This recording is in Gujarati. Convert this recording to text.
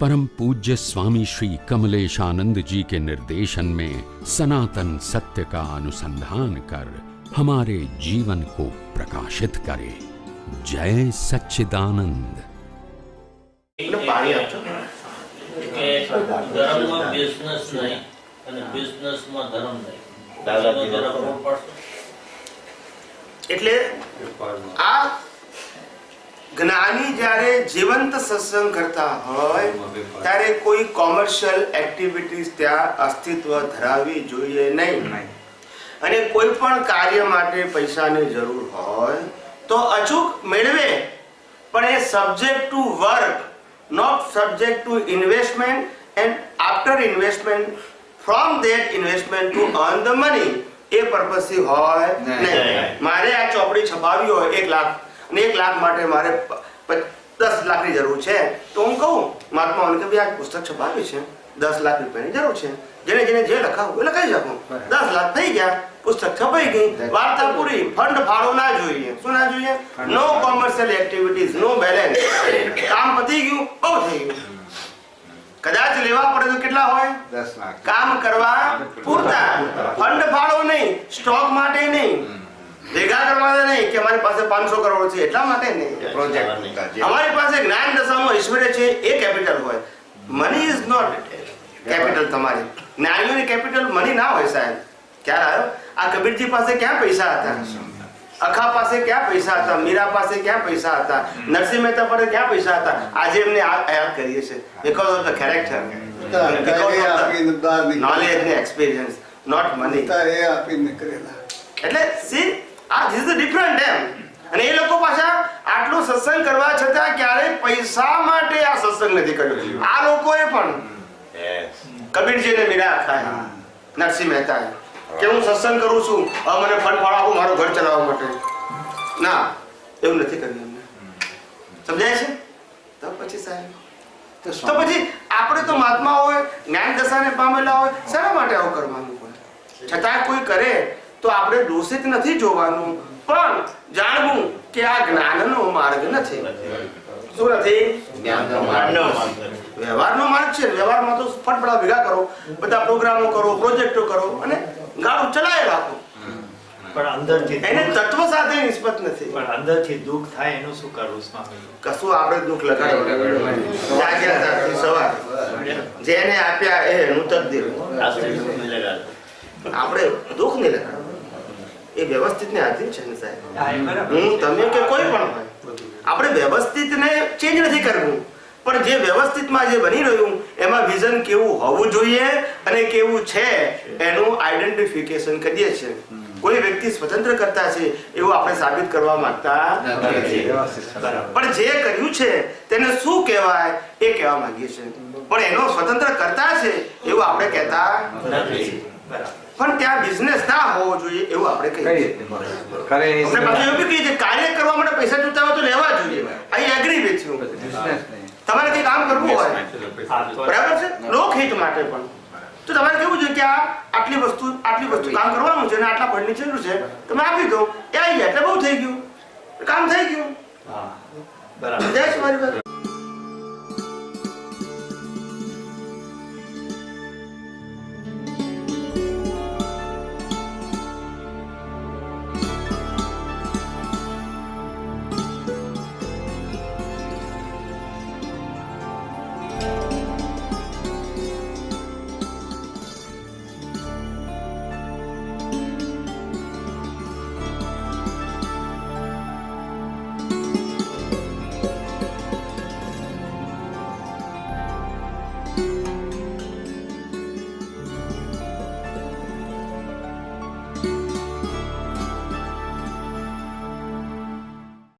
परम पूज्य स्वामी श्री कमलेशानंद जी के निर्देशन में सनातन सत्य का अनुसंधान कर हमारे जीवन को प्रकाशित करे जय सच्चिदानंद એટલે પાણી આપજો કે ધર્મમાં બિઝનેસ નહીં અને બિઝનેસમાં ધર્મ નહીં દાદા એનો જરા પીવા ફરક પડશે? એટલે આ જ્ઞાની જ્યારે જીવંત સત્સંગ કરતા હોય ત્યારે કોઈ કોમર્શિયલ એક્ટિવિટીઝ ત્યાં અસ્તિત્વ ધરાવવી જોઈએ નહીં. અને કોઈ પણ કાર્ય માટે પૈસાની જરૂર હોય તો અચૂક મેળવે. પણ એ subject to work not subject to investment and after investment from that investment to earn the money એ પર્પઝથી હોય નહીં. મારે આ ચોપડી છપાવી હોય એક લાખ અને એક લાખ માટે મારે દસ લાખની જરૂર છે. તો હું કહું મહાત્મા કે ભાઈ આ પુસ્તક છપાવ્યું છે. દસ લાખ રૂપિયાની જરૂર છે. જેને જેને જે લખાવું એ લખાઈ શકું. દસ લાખ થઈ ગયા પુસ્તક છપાઈ ગઈ. વાર્તા પૂરી. ફંડ ફાળો ના જોઈએ. શું ના જોઈએ? નો કોમર્શિયલ એક્ટિવિટીઝ નો બેલેન્સ કામ પતી ગયું બહુ થઈ ગયું. કદાચ લેવા પડે તો કેટલા હોય? દસ લાખ. કામ કરવા પૂરતા. ફંડ ફાળો નહીં સ્ટોક માટે નહીં. ભેગા કરવા નહીં કે અમારી પાસે પાંચસો કરોડ છે એટલા માટે નહીં. પ્રોજેક્ટ અમારી પાસે જ્ઞાન દશામાં ઐશ્વર્ય છે એ કેપિટલ હોય. મની ઇઝ નોટ કેપિટલ તમારી. જ્ઞાનીઓની કેપિટલ મની ના હોય સાહેબ. ક્યારે આવ્યો? આ કબીરજી પાસે ક્યાં પૈસા હતા? અખા પાસે ક્યાં પૈસા હતા? મીરા પાસે ક્યાં પૈસા હતા? નરસિંહ મહેતા પાસે ક્યાં પૈસા હતા? આજે એમને યાદ કરીએ છીએ. બિકોઝ ઓફ ધ કેરેક્ટર એ આપીને બહાર નીકળેલા. નોલેજ ને એક્સપિરિયન્સ નોટ મની એટલે સી આ ધીસ ઇઝ ડિફરન્ટ એમ અને એ લોકો પાછા આટલું સત્સંગ કરવા છતાં ક્યારેય પૈસા માટે આ સત્સંગ નથી કર્યો. આ લોકોએ પણ કબીરજીને મીરા ખાય. નરસિંહ મહેતા કે હું સત્સંગ કરું છું હવે મને ફંડ ફાળો આપો મારું ઘર ચલાવવા માટે. ના એવું નથી કર્યું એમને. સમજાય છે? તો પછી સાહેબ. તો તો પછી આપણે તો મહાત્મા હોય જ્ઞાન દશાને પામેલા હોય શા માટે આવું કરવાનું હોય? છતાં કોઈ કરે તો આપણે દોષિત નથી જોવાનું. પણ જાણવું કે આ જ્ઞાનનો માર્ગ નથી. શું નથી? વ્યવહારનો માર્ગ છે. વ્યવહારમાં તો ફટફડા ભેગા કરો. બધા પ્રોગ્રામો કરો પ્રોજેક્ટો કરો અને ગાડું ચલાવી રાખો. પણ અંદરથી એને તત્વ સાથે નિસ્બત નથી. પણ અંદરથી દુઃખ થાય એનું શું કરવું સ્વામી? કશું આપણે દુઃખ લગાડવાનું જાગ્યા ત્યારથી સવાર. જેને આપ્યા એ એનું તકદીર. આપણે દુઃખ નહીં વ્યવસ્થિત ને આધીન છે ને સાહેબ? હા, તમે કે કોઈ પણ હોય. આપણે વ્યવસ્થિત ને ચેન્જ નથી કરવું. પણ જે વ્યવસ્થિતમાં જે બની રહ્યું એમાં વિઝન કેવું હોવું જોઈએ અને કેવું છે એનું આઈડેન્ટિફિકેશન કરીએ છીએ. કોઈ વ્યક્તિ સ્વતંત્ર કરતા છે એવું આપણે સાબિત કરવા માંગતા નથી. પણ જે કર્યું છે તેને શું કહેવાય એ કહેવા માંગીએ છીએ. પણ એનો સ્વતંત્ર કરતા છે એવું આપણે કહેતા નથી. બરાબર. પણ ત્યાં બિઝનેસ ના હોવો જોઈએ એવું આપણે કહીએ છીએ. આપણે એવું કહીએ છીએ, કાર્ય કરવા માટે પૈસા જોતા હોય તો લેવા જોઈએ. અહીં એગ્રી વિથ યુ તમારે કઈ કામ કરવું હોય? બરાબર છે? લોકહિત માટે પણ. તો તમારે કેવું છે કે આ આટલી વસ્તુ આટલી વસ્તુ કામ કરવાનું છે અને આટલા ફંડની જરૂર છે તમે આપી દો. એ આવી જાય એટલે બહુ થઈ ગયું. કામ થઈ ગયું. હા. બરાબર. જય શ્રી